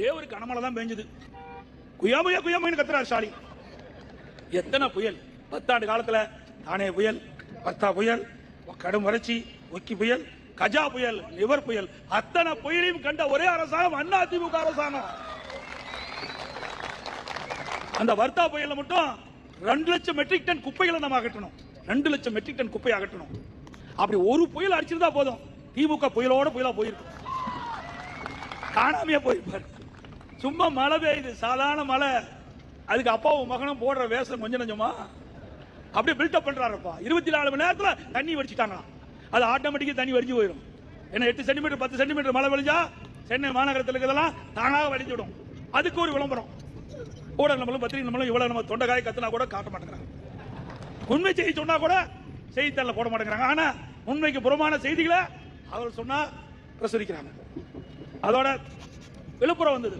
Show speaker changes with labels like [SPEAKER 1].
[SPEAKER 1] ஒரே ஒரு கனமழை தான் பெஞ்சது. குயாமையா குயாமைன்னு கத்துறாரு ஸ்டாலின் எத்தனை புயல்? பத்தாண்டு காலத்துல தானே புயல் பர்த்தா புயல் கடும் வறட்சி ஒக்கி புயல் கஜா புயல் நிவர் புயல். அத்தனை புயலையும் கண்ட ஒரே அரசாங்கம் அண்ணா திமுக அரசாங்கம். அந்த வர்த்தா புயல்ல மட்டும் ரெண்டு லட்சம் மெட்ரிக் டன் குப்பைகளை நம்ம அகற்றணும். ரெண்டு லட்சம் மெட்ரிக் டன் குப்பை அகற்றணும். அப்படி ஒரு புயல் அடிச்சிருந்தா போதும். திமுக புயலோட புயலா போயிருக்கும் காணாமையே போயிருப்பாரு. சும்மா மழை பெய்யுது சாதாரண மழை. அதுக்கு அப்பாவும் மகனும் போடுற வேஷம் கொஞ்சம் நஞ்சமா? அப்படியே பில்டப் பண்றாருப்பா. இருபத்தி நாலு மணி நேரத்தில் தண்ணி வடிச்சிட்டாங்களாம். அது ஆட்டோமேட்டிக்காக தண்ணி வடிஞ்சு போயிடும் ஏன்னா எட்டு சென்டிமீட்டர் பத்து சென்டிமீட்டர் மழை வழிஞ்சா சென்னை மாநகரத்தில் இருக்கிறதெல்லாம் தானாக வடிஞ்சு விடும் அதுக்கு ஒரு விளம்பரம். கூட நம்மளும் பத்திரிகை நம்மளும் இவ்வளோ நம்ம தொண்டைக்காய் கத்துனா கூட காட்ட மாட்டேங்கிறாங்க. உண்மை செய்தி சொன்னால் கூட செய்தித்தாளில் போட மாட்டேங்கிறாங்க. ஆனால் உண்மைக்கு புறமான செய்திகளை அவர் சொன்னால் பிரசுரிக்கிறாங்க. அதோட விழுப்புரம் வந்தது.